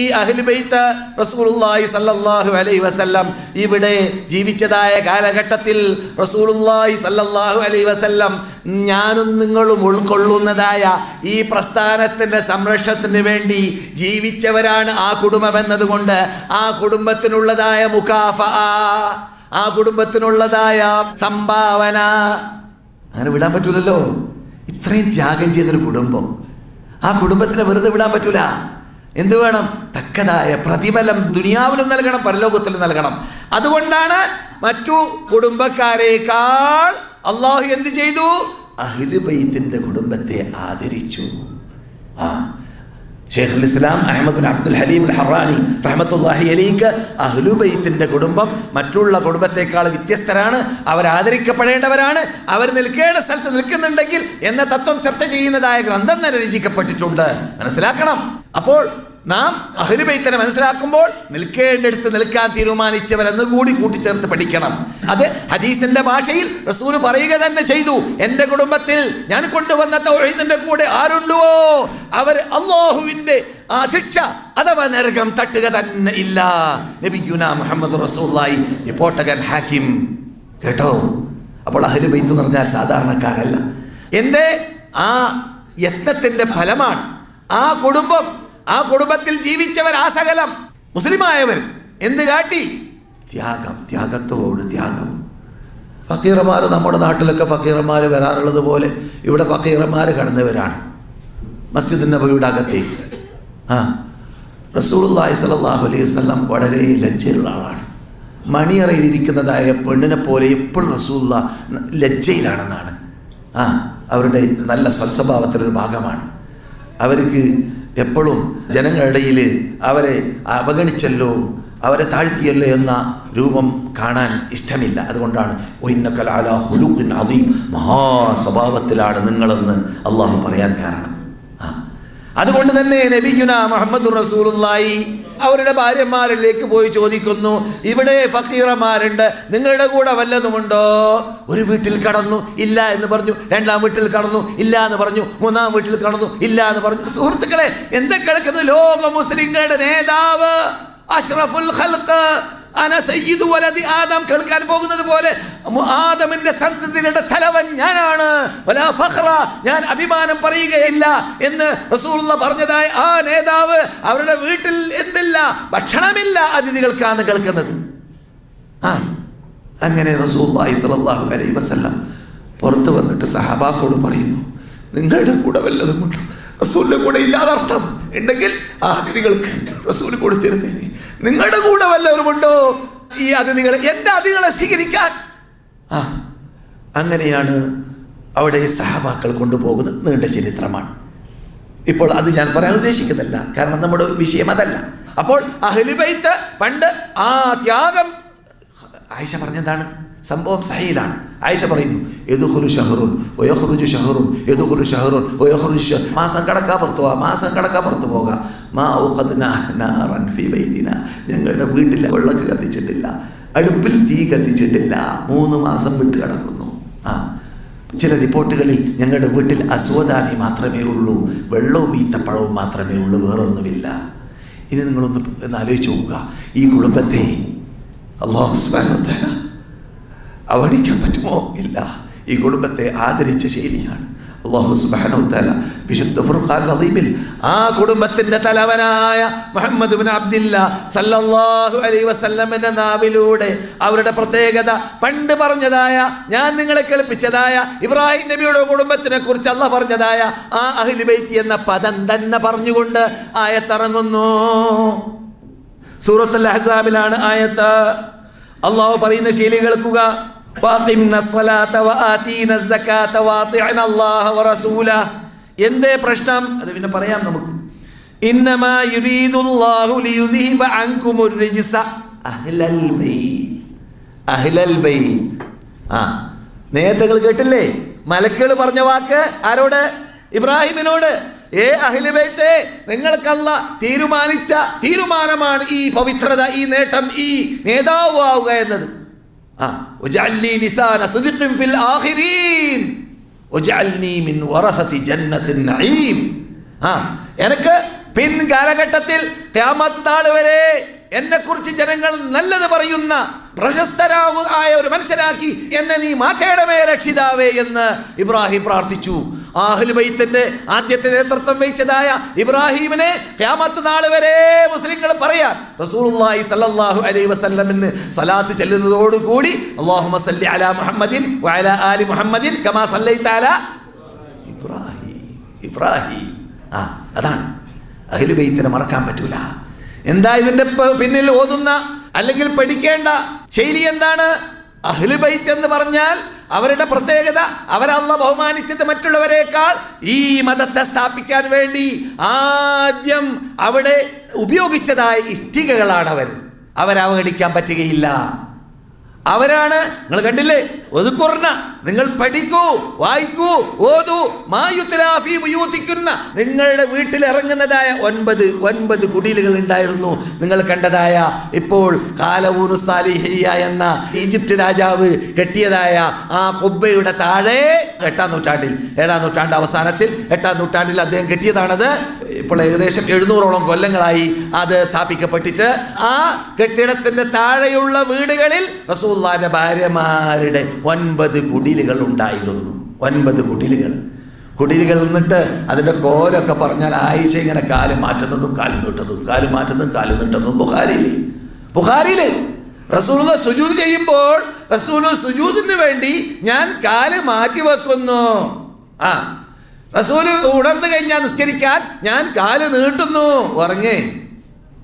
ഈ അഹിൽബൈത്ത് റസൂലുള്ളാഹി സല്ലല്ലാഹു അലൈഹി വസല്ലം ഇവിടെ ജീവിച്ചതായ കാലഘട്ടത്തിൽ റസൂലുള്ളാഹി സല്ലല്ലാഹു അലൈഹി വസല്ലം ഞാനും നിങ്ങളും ഉൾക്കൊള്ളുന്നതായ ഈ പ്രസ്ഥാനത്തിന്റെ സംരക്ഷണത്തിന് വേണ്ടി ജീവിച്ചവരാണ് ആ കുടുംബം എന്നതുകൊണ്ട് ആ കുടുംബത്തിനുള്ളതായ മുഖാഫ ആ കുടുംബത്തിനുള്ളതായ സംഭാവന. അങ്ങനെ വിടാൻ പറ്റൂലല്ലോ. ഇത്രയും ത്യാഗം ചെയ്തൊരു കുടുംബം. ആ കുടുംബത്തിനെ വെറുതെ വിടാൻ പറ്റൂല. എന്ത് വേണം? തക്കതായ പ്രതിഫലം ദുനിയാവിലും നൽകണം പരലോകത്തിലും നൽകണം. അതുകൊണ്ടാണ് മറ്റു കുടുംബക്കാരേക്കാൾ അള്ളാഹു എന്ത് ചെയ്തു? അഹ്ലുബൈത്തിന്റെ കുടുംബത്തെ ആദരിച്ചു. ആ. ഷെയ്ഖുൽ ഇസ്ലാം അഹമ്മദ് അബ്ദുൽ ഹലീം ഹറാനി റഹമത്തുല്ലാഹി അലീക്ക് അഹ്ലുബൈത്തിന്റെ കുടുംബം മറ്റുള്ള കുടുംബത്തെക്കാൾ വ്യത്യസ്തരാണ്. അവർ ആദരിക്കപ്പെടേണ്ടവരാണ്. അവർ നിൽക്കേണ്ട സ്ഥലത്ത് നിൽക്കുന്നുണ്ടെങ്കിൽ എന്ന തത്വം ചർച്ച ചെയ്യുന്നതായ ഗ്രന്ഥം തന്നെ രചിക്കപ്പെട്ടിട്ടുണ്ട്. മനസ്സിലാക്കണം. അപ്പോൾ നാം അഹ്ലുബൈത്തിനെ മനസ്സിലാക്കുമ്പോൾ നിൽക്കേണ്ടടുത്ത് നിൽക്കാൻ തീരുമാനിച്ചവരെന്ന് കൂടി കൂട്ടിച്ചേർത്ത് പഠിക്കണം. അത് ഹദീസിന്റെ ഭാഷയിൽ റസൂൽ പറയുക തന്നെ ചെയ്തു. എന്റെ കുടുംബത്തിൽ ഞാൻ കൊണ്ടുവന്ന തൗഹീദിന്റെ കൂടെ ആരുണ്ടോ അവർ അള്ളാഹുവിന്റെ ആ ശിക്ഷ അഥവാ നരകം തട്ടുക തന്നെ ഇല്ല. നബിയുന മുഹമ്മദ് റസൂല്ലായി റിപ്പോർട്ടകൻ ഹാക്കിം. കേട്ടോ? അപ്പോൾ അഹ്ലുബൈത്ത് എന്ന് പറഞ്ഞാൽ സാധാരണക്കാരല്ല. എന്റെ ആ യത്നത്തിന്റെ ഫലമാണ് ആ കുടുംബം ആ കുടുംബത്തിൽ ജീവിച്ചവർ ആ സകലം. മുസ്ലിമായവർ എന്ത് കാട്ടി? ത്യാഗം ത്യാഗത്തോട് ത്യാഗം. ഫക്കീറന്മാർ നമ്മുടെ നാട്ടിലൊക്കെ ഫക്കീറന്മാർ വരാറുള്ളത് പോലെ ഇവിടെ ഫക്കീറന്മാർ കടന്നവരാണ്. മസ്ജിദ് നബിയുടെ അകത്തേക്ക്. ആ റസൂലുള്ളാഹി സലാഹു അലൈഹി വസല്ലം വളരെ ലജ്ജയുള്ള ആളാണ്. മണിയറയിൽ ഇരിക്കുന്നതായ പെണ്ണിനെ പോലെ എപ്പോഴും റസൂല്ല ലജ്ജയിലാണെന്നാണ്. ആ അവരുടെ നല്ല സ്വൽസ്വഭാവത്തിലൊരു ഭാഗമാണ്. അവർക്ക് എപ്പോഴും ജനങ്ങളുടെ ഇടയിൽ അവരെ അവഗണിച്ചല്ലോ അവരെ താഴ്ത്തിയല്ലോ എന്ന രൂപം കാണാൻ ഇഷ്ടമില്ല. അതുകൊണ്ടാണ് ഒയിന്നക്കലാല ഹുലുഖിൻ അവീം മഹാസ്വഭാവത്തിലാണ് നിങ്ങളെന്ന് അള്ളാഹു പറയാൻ കാരണം. അതുകൊണ്ട് തന്നെ നബിയുന മുഹമ്മദ് റസൂലുള്ളാഹി അവരുടെ ഭാര്യമാരിലേക്ക് പോയി ചോദിക്കുന്നു ഇവിടെ ഫക്കീറന്മാരുണ്ട് നിങ്ങളുടെ കൂടെ വല്ലതുമുണ്ടോ? ഒരു വീട്ടിൽ കടന്നു ഇല്ല എന്ന് പറഞ്ഞു. രണ്ടാം വീട്ടിൽ കടന്നു ഇല്ല എന്ന് പറഞ്ഞു. മൂന്നാം വീട്ടിൽ കടന്നു ഇല്ല എന്ന് പറഞ്ഞു. സുഹൃത്തുക്കളെ എന്താ കിടക്കുന്നത് ലോക മുസ്ലിങ്ങളുടെ നേതാവ് അഷ്റഫുൽ ഖൽഖ്. അന സയ്യിദു വലതി ആദം കേൾക്കാൻ പോകുന്നത് പോലെ ആദമിന്റെ സന്തതികളുടെ തലവൻ ഞാനാണ്. ഞാൻ അഭിമാനം പറയുകയില്ല എന്ന് റസൂലുള്ള പറഞ്ഞതായ ആ നേതാവ് അവരുടെ വീട്ടിൽ എന്തില്ല ഭക്ഷണമില്ല അതിഥികൾക്കാണ് കേൾക്കുന്നത്. ആ അങ്ങനെ റസൂല്ലായി സല്ലല്ലാഹു അലൈഹി വസല്ലം പുറത്ത് വന്നിട്ട് സഹബാക്കോട് പറയുന്നു നിങ്ങളുടെ കൂടെ വല്ലതും കൊണ്ടു റസൂലിന്റെ കൂടെ ഇല്ലാതർത്ഥം ഉണ്ടെങ്കിൽ ആ അതിഥികൾക്ക് റസൂൽ കൊടുത്തിരുന്നേനെ. നിങ്ങളുടെ കൂടെ വല്ലവരുമുണ്ടോ ഈ അതിഥികളെ എന്റെ അതിഥികളെ സ്വീകരിക്കാൻ. ആ അങ്ങനെയാണ് അവിടെ സഹാബാക്കൾ കൊണ്ടുപോകുന്ന നീണ്ട ചരിത്രമാണ്. ഇപ്പോൾ അത് ഞാൻ പറയാൻ ഉദ്ദേശിക്കുന്നില്ല. കാരണം നമ്മുടെ വിഷയം അതല്ല. അപ്പോൾ അഹ്ലുബൈത്ത് പണ്ട് ആ ത്യാഗം ആയിഷ പറഞ്ഞതാണ് സംഭവം സഹയിലാണ് ആയിഷ പറയുന്നു എതുഹുലു ഷഹറുൻ ഒയഹുറുജു ഷഹറുൻ എതുഹുലു ഷഹറുൻ ഒയഹുറുജു ഷഹ മാസം കടക്കാ പുറത്തു പോകാം. മാസം കടക്കാ പുറത്തു പോകാം ഞങ്ങളുടെ വീട്ടിൽ വെള്ളക്ക് കത്തിച്ചിട്ടില്ല അടുപ്പിൽ തീ കത്തിച്ചിട്ടില്ല മൂന്ന് മാസം വിട്ട് കിടക്കുന്നു. ആ ചില റിപ്പോർട്ടുകളിൽ ഞങ്ങളുടെ വീട്ടിൽ അസ്വദാനി മാത്രമേ ഉള്ളൂ വെള്ളവും ഈത്തപ്പഴവും മാത്രമേ ഉള്ളൂ വേറൊന്നുമില്ല. ഇനി നിങ്ങളൊന്ന് ഒന്ന് ആലോചിച്ച് നോക്കുക. ഈ കുടുംബത്തെ അള്ളാഹു തആല അവഗണിക്കാൻ പറ്റുമോ? ഇല്ല. ഈ കുടുംബത്തെ ആദരിച്ച ശൈലിയാണ്. അള്ളാഹു തആല വിശുദ്ധ ഫുർഖാൻ അദീമിൽ ആ കുടുംബത്തിന്റെ തലവനായ മുഹമ്മദ് ബിൻ അബ്ദില്ല സല്ലല്ലാഹു അലൈഹി വസല്ലമയുടെ നാവിലൂടെ അവരുടെ പ്രത്യേകത പണ്ട് പറഞ്ഞതായ ഞാൻ നിങ്ങളെ കേൾപ്പിച്ചതായ ഇബ്രാഹിം നബിയുടെ കുടുംബത്തിനെ കുറിച്ച് അല്ല പറഞ്ഞതായ ആ അഹിലിബൈത്തി എന്ന പദം തന്നെ പറഞ്ഞുകൊണ്ട് ആയത്തിറങ്ങുന്നു. സൂറത്തുൽ അഹസാബിലാണ് ആയത്ത്. അള്ളാഹു പറയുന്ന ശൈലി കേൾക്കുക. വാഖിംന സ്വലാത്ത വആതീന സകാത്ത വാതിഅന അല്ലാഹ വറസൂല എന്തേ പ്രശ്നം? അത് പിന്നെ പറയാം നമുക്ക്. ഇന്നമാ യുരീദുല്ലാഹു ലിയുദ്ഹിബ അൻകുമുർ റിജ്സ. അഹ്ലൽ ബൈത്ത്. അഹ്ലൽ ബൈത്ത്. ആ നേരത്തെ കേട്ടില്ലേ? മലക്കുകൾ പറഞ്ഞ വാക്ക് ആരോട്? ഇബ്രാഹിമിനോട്. ഏ അഹിലുബൈത്തെ നിങ്ങൾക്കല്ല തീരുമാനിച്ച തീരുമാനമാണ് ഈ പവിത്രത ഈ നേട്ടം ഈ നേതാവ് ആവുക എന്നത്. ആ എനിക്ക് പിൻ കാലഘട്ടത്തിൽ ഖിയാമത്ത് നാൾ വരെ എന്നെ കുറിച്ച് ജനങ്ങൾ നല്ലത് പറയുന്ന പ്രശസ്തരായ ഒരു മനുഷ്യനാക്കി എന്നെ നീ മാറ്റേണമേ രക്ഷിതാവേ എന്ന് ഇബ്രാഹിം പ്രാർത്ഥിച്ചു. ആഹ്ലുബൈത്തിന്റെ ആദ്യത്തെ നേതൃത്വം വഹിച്ചതായ ഇബ്രാഹിമിനെ ക്യാമത്ത് നാൾ വരെ മുസ്ലിങ്ങൾ പറയാൻ റസൂലുള്ളാഹി സല്ലല്ലാഹു അലൈഹി വസല്ലമിന് സലാത്ത് ചെല്ലുന്നതോടുകൂടി അല്ലാഹുമ്മ സല്ലി അലാ മുഹമ്മദിൻ വഅലാ ആലി മുഹമ്മദിൻ കമാ സല്ലൈത അലാ ഇബ്രാഹിം. ഇബ്രാഹിം. ആ അതാണ്. അഹ്ലുബൈത്തിനെ മറക്കാൻ പറ്റൂല. എന്താ ഇതിന്റെ പിന്നിൽ ഓതുന്ന അല്ലെങ്കിൽ പഠിക്കേണ്ട ശൈലി എന്താണ്? അഹ്ലുബൈത്ത് എന്ന് പറഞ്ഞാൽ അവരുടെ പ്രത്യേകത അവരല്ല ബഹുമാനിച്ചത് മറ്റുള്ളവരെക്കാൾ ഈ മതത്തെ സ്ഥാപിക്കാൻ വേണ്ടി ആദ്യം അവിടെ ഉപയോഗിച്ചതായ ഇഷ്ടികകളാണ് അവർ അവരവഗണിക്കാൻ പറ്റുകയില്ല. അവരാണ് നിങ്ങൾ കണ്ടില്ലേ? ഒതുക്കുറഞ്ഞ നിങ്ങൾ പഠിക്കൂ വായിക്കൂ ഓതു. മായുത്തലാഫി ഉപയോഗിക്കുന്ന നിങ്ങളുടെ വീട്ടിൽ ഇറങ്ങുന്നതായ ഒൻപത് ഒൻപത് കുടിലുകൾ ഉണ്ടായിരുന്നു. നിങ്ങൾ കണ്ടതായ ഇപ്പോൾ കാലവൂനു സാലിഹിയ എന്ന ഈജിപ്റ്റ് രാജാവ് കെട്ടിയതായ ആ കുബ്ബയുടെ താഴെ എട്ടാം നൂറ്റാണ്ടിൽ ഏഴാം നൂറ്റാണ്ട് അവസാനത്തിൽ എട്ടാം നൂറ്റാണ്ടിൽ അദ്ദേഹം കെട്ടിയതാണത്. ഇപ്പോൾ ഏകദേശം എഴുന്നൂറോളം കൊല്ലങ്ങളായി അത് സ്ഥാപിക്കപ്പെട്ടിട്ട് ആ കെട്ടിടത്തിന്റെ താഴെയുള്ള വീടുകളിൽ റസൂല്ലാന്റെ ഭാര്യമാരുടെ ഒൻപത് കുടിലുകൾ ഉണ്ടായിരുന്നു. ഒൻപത് കുടിലുകൾ. കുടിലുകൾ നിന്നിട്ട് അതിന്റെ കോലൊക്കെ പറഞ്ഞാൽ ആയിഷ ഇങ്ങനെ കാൽ മാറ്റുന്നതും കാൽ നീട്ടുന്നതും കാൽ മാറ്റുന്നതും കാൽ നീട്ടുന്നതും ബുഹാരിയിലേ ബുഹാരിയിൽ റസൂൽ സുജൂദ് ചെയ്യുമ്പോൾ റസൂൽ സുജൂദിന് വേണ്ടി ഞാൻ കാൽ മാറ്റി വെക്കുന്നു. ആ റസൂൽ ഉണർന്നു കഴിഞ്ഞാൽ നിസ്കരിക്കാൻ ഞാൻ കാൽ നീട്ടുന്നു. ഉറങ്ങേ.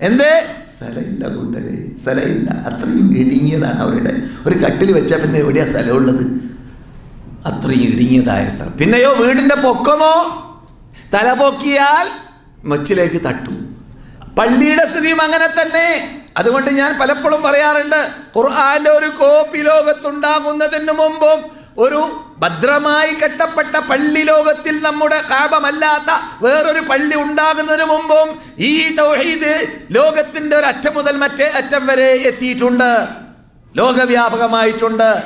എന്തേ? സ്ഥലമില്ല കൂട്ടരെ. സ്ഥലമില്ല. അത്രയും ഇടുങ്ങിയതാണ് അവരുടെ. ഒരു കട്ടിൽ വെച്ചാൽ പിന്നെ എവിടെയാ സ്ഥലമുള്ളത്? അത്രയും ഇടുങ്ങിയതായ സ്ഥലം. പിന്നെയോ വീടിന്റെ പൊക്കമോ? തല പൊക്കിയാൽ മച്ചിലേക്ക് തട്ടും. പള്ളിയുടെ സ്ഥിതിയും അങ്ങനെ തന്നെ. അതുകൊണ്ട് ഞാൻ പലപ്പോഴും പറയാറുണ്ട് ഖുർആന്റെ ഒരു കോപ്പി ലോകത്തുണ്ടാകുന്നതിന് മുമ്പും ഒരു ഭദ്രമായി കെട്ടപ്പെട്ട പള്ളി ലോകത്തിൽ നമ്മുടെ കാപമല്ലാത്ത വേറൊരു പള്ളി ഉണ്ടാകുന്നതിന് മുമ്പും ഈ തൗഹീദ് ലോകത്തിന്റെ ഒരു അറ്റം മുതൽ മറ്റേ അറ്റം വരെ എത്തിയിട്ടുണ്ട്. ലോകവ്യാപകമായിട്ടുണ്ട്.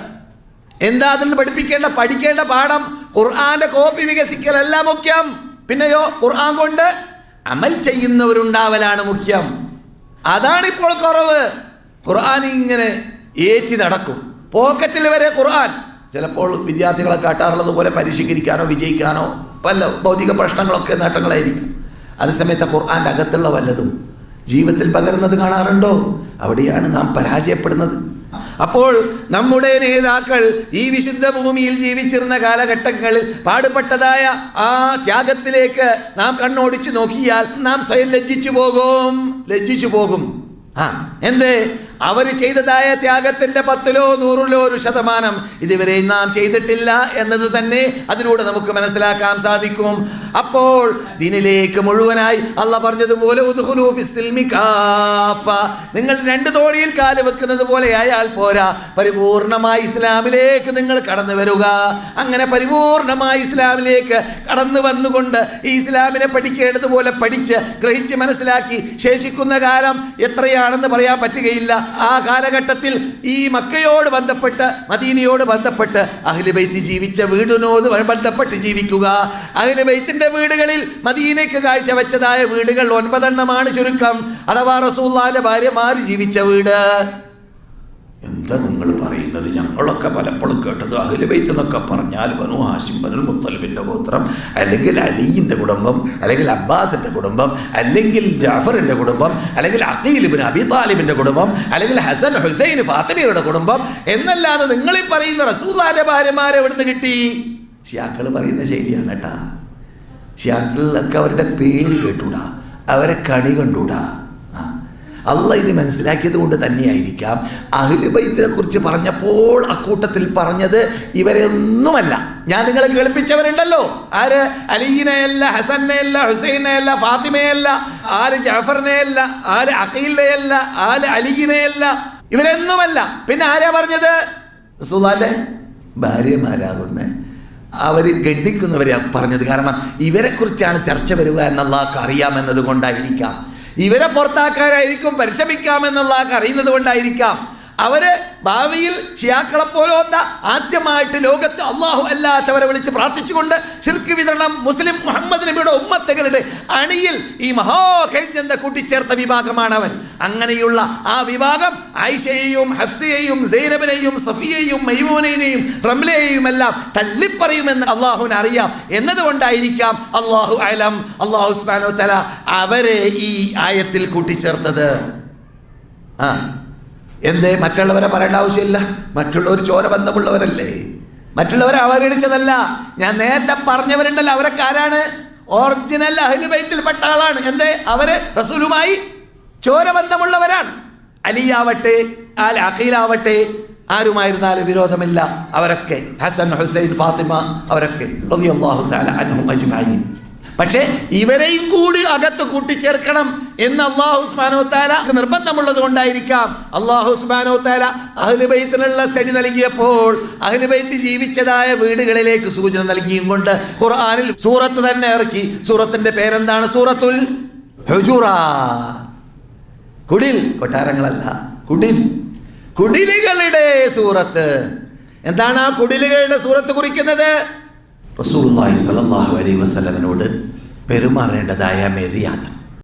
എന്താ അതിൽ പഠിപ്പിക്കേണ്ട പഠിക്കേണ്ട പാഠം? ഖുർആന്റെ കോപ്പി വികസിക്കലല്ല മുഖ്യം. പിന്നെയോ ഖുർആൻ കൊണ്ട് അമൽ ചെയ്യുന്നവരുണ്ടാവലാണ് മുഖ്യം. അതാണിപ്പോൾ കുറവ്. ഖുർആൻ ഇങ്ങനെ ഏറ്റി നടക്കും. പോക്കറ്റിൽ വരെ ഖുർആൻ. ചിലപ്പോൾ വിദ്യാർത്ഥികളെ കാട്ടാറുള്ളത് പോലെ പരിശീകരിക്കാനോ വിജയിക്കാനോ പല ഭൗതിക പ്രശ്നങ്ങളൊക്കെ നേട്ടങ്ങളായിരിക്കും. അതേസമയത്ത് ഖുർആാന്റെ അകത്തുള്ള വല്ലതും ജീവിതത്തിൽ പകരുന്നത് കാണാറുണ്ടോ? അവിടെയാണ് നാം പരാജയപ്പെടുന്നത്. അപ്പോൾ നമ്മുടെ നേതാക്കൾ ഈ വിശുദ്ധ ഭൂമിയിൽ ജീവിച്ചിരുന്ന കാലഘട്ടങ്ങളിൽ പാടുപെട്ടതായ ആ ത്യാഗത്തിലേക്ക് നാം കണ്ണോടിച്ചു നോക്കിയാൽ നാം സ്വയം ലജ്ജിച്ചു പോകും. ലജ്ജിച്ചു പോകും. ആ എന്തേ? അവർ ചെയ്തതായ ത്യാഗത്തിന്റെ പത്തിലോ നൂറിലോ ഒരു ശതമാനം ഇതുവരെ നാം ചെയ്തിട്ടില്ല എന്നത് തന്നെ അതിലൂടെ നമുക്ക് മനസ്സിലാക്കാൻ സാധിക്കും. അപ്പോൾ ദിനിലേക്ക് മുഴുവനായി അല്ല പറഞ്ഞതുപോലെ. നിങ്ങൾ രണ്ട് തോണിയിൽ കാൽ വെക്കുന്നത് പോലെ ആയാൽ പോരാ. പരിപൂർണമായി ഇസ്ലാമിലേക്ക് നിങ്ങൾ കടന്നു വരിക. അങ്ങനെ പരിപൂർണമായി ഇസ്ലാമിലേക്ക് കടന്നു വന്നുകൊണ്ട് ഈ ഇസ്ലാമിനെ പഠിക്കേണ്ടതുപോലെ പഠിച്ച് ഗ്രഹിച്ച് മനസ്സിലാക്കി ശേഷിക്കുന്ന കാലം എത്രയാണെന്ന് പറയാൻ പറ്റുകയില്ല. ആ കാലഘട്ടത്തിൽ ഈ മക്കയോട് ബന്ധപ്പെട്ട് മദീനയോട് ബന്ധപ്പെട്ട് അഹ്ലുബൈത്ത് ജീവിച്ച വീടിനോട് ബന്ധപ്പെട്ട് ജീവിക്കുക. അഹ്ലുബൈത്തിന്റെ വീടുകളിൽ മദീനയ്ക്ക് കാഴ്ച വെച്ചതായ വീടുകൾ ഒൻപതെണ്ണമാണ് ചുരുക്കം. അഥവാ റസൂല്ലാന്റെ ഭാര്യമാർ ജീവിച്ച വീട്. എന്താ നിങ്ങൾ ഞങ്ങളൊക്കെ പലപ്പോഴും കേട്ടത് അഹ്ലുബൈത്ത് എന്നൊക്കെ പറഞ്ഞാൽ ബനു ഹാഷിം ബനുൽ മുത്തലിബിന്റെ ഗോത്രം അല്ലെങ്കിൽ അലീന്റെ കുടുംബം അല്ലെങ്കിൽ അബ്ബാസിന്റെ കുടുംബം അല്ലെങ്കിൽ ജാഫറിന്റെ കുടുംബം അല്ലെങ്കിൽ അഖീലിബിൻ അബി താലിബിന്റെ കുടുംബം അല്ലെങ്കിൽ ഹസൻ ഹുസൈൻ ഫാത്തിമയുടെ കുടുംബം എന്നല്ലാതെ നിങ്ങളീ പറയുന്ന റസൂദാന്റെ ഭാര്യമാരെ എവിടുന്ന് കിട്ടി? ഷിയാക്കൾ പറയുന്ന ശൈലിയാണ് കേട്ടാ. ഷിയാക്കളിലൊക്കെ അവരുടെ പേര് കേട്ടൂടാ. അവരെ കണി കണ്ടൂടാ. അല്ല ഇത് മനസ്സിലാക്കിയത് കൊണ്ട് തന്നെയായിരിക്കാം. അഹ്ലുബൈത്തിനെ കുറിച്ച് പറഞ്ഞപ്പോൾ അക്കൂട്ടത്തിൽ പറഞ്ഞത് ഇവരെ ഒന്നുമല്ല. ഞാൻ നിങ്ങളെ കേൾപ്പിച്ചവരുണ്ടല്ലോ. ആര്? അലീനയല്ല ഹസനെയല്ല ഹുസൈനെയല്ല ഫാത്തിമയല്ല ആൽ ജാഫറിനെയല്ല ആൽ അഖീലിനെയല്ല ആൽ അലീനയല്ല. ഇവരൊന്നുമല്ല. പിന്നെ ആരാ പറഞ്ഞത്? റസൂലാന്റെ ഭാര്യമാരാകുന്ന. അവർ ഗണ്ഡിക്കുന്നവരെ പറഞ്ഞത്. കാരണം ഇവരെക്കുറിച്ചാണ് ചർച്ച വരിക എന്നുള്ളതൊക്കെ അറിയാമെന്നത് കൊണ്ടായിരിക്കാം. ഇവരെ പുറത്താക്കാനായിരിക്കും പരിശ്രമിക്കാമെന്നുള്ള അറിയുന്നത് കൊണ്ടായിരിക്കാം. അവർ ഭാവിയിൽ ഷിയാക്കളെ പോലോത്ത ആദ്യമായിട്ട് ലോകത്ത് അള്ളാഹു അല്ലാത്തവരെ വിളിച്ച് പ്രാർത്ഥിച്ചുകൊണ്ട് ചിർക്ക് വിതരണം മുസ്ലിം മുഹമ്മദ് നബിയുടെ ഉമ്മത്തകളുടെ അണിയിൽ ഈ മഹാകരിജന്ത കൂട്ടിച്ചേർത്ത വിഭാഗമാണ് അവൻ അങ്ങനെയുള്ള ആ വിഭാഗം ആയിഷയെയും ഹഫ്സയെയും സൈനബിനെയും സഫിയെയും മൈമൂനെയും റംലയെയും എല്ലാം തള്ളിപ്പറയുമെന്ന് അള്ളാഹുവിന് അറിയാം എന്നതുകൊണ്ടായിരിക്കാം അള്ളാഹു അലം അള്ളാഹു ഉസ്മാനോ തല അവരെ ഈ ആയത്തിൽ കൂട്ടിച്ചേർത്തത്. ആ. എന്തേ? മറ്റുള്ളവരെ പറയേണ്ട ആവശ്യമില്ല. മറ്റുള്ളവർ ചോരബന്ധമുള്ളവരല്ലേ മറ്റുള്ളവരെ അവഗണിച്ചതല്ല ഞാൻ നേരത്തെ പറഞ്ഞവരുണ്ടല്ലോ. അവരൊക്കെ ആരാണ്? ഒറിജിനൽ അഹ്ലുബൈത്തിൽപ്പെട്ട ആളാണ്. എന്ത്? അവർ റസൂലുമായി ചോര ബന്ധമുള്ളവരാണ്. അലിയാവട്ടെ അൽ അഖീലാവട്ടെ ആരുമായിരുന്നാലും വിരോധമില്ല. അവരൊക്കെ ഹസൻ ഹുസൈൻ ഫാത്തിമ അവരൊക്കെ റളിയല്ലാഹു തആല അൻഹും അജ്മഈൻ. പക്ഷേ ഇവരെയും കൂടി അകത്ത് കൂട്ടിച്ചേർക്കണം എന്ന് അള്ളാഹു ഉസ്മാനോ താല നിർബന്ധമുള്ളത് കൊണ്ടായിരിക്കാം. അള്ളാഹു ഉസ്മാനോ താല അഹ്ലുബൈത്തിനുള്ള സ്റ്റഡി നൽകിയപ്പോൾ അഹ്ലുബൈത്ത് ജീവിച്ചതായ വീടുകളിലേക്ക് സൂചന നൽകിയും കൊണ്ട് ഖുർആാനിൽ സൂറത്ത് തന്നെ ഇറക്കി. സൂറത്തിന്റെ പേരെന്താണ്? സൂറത്തുൽ കുടിൽ കൊട്ടാരങ്ങളല്ല കുടിൽ. കുടിലുകളുടെ സൂറത്ത്. എന്താണ് ആ കുടിലുകളുടെ സൂറത്ത് കുറിക്കുന്നത്? റസൂലുള്ളാഹി സ്വല്ലല്ലാഹു അലൈഹി വസല്ലമനോട് പെരുമാറേണ്ടതായ മര്യാദ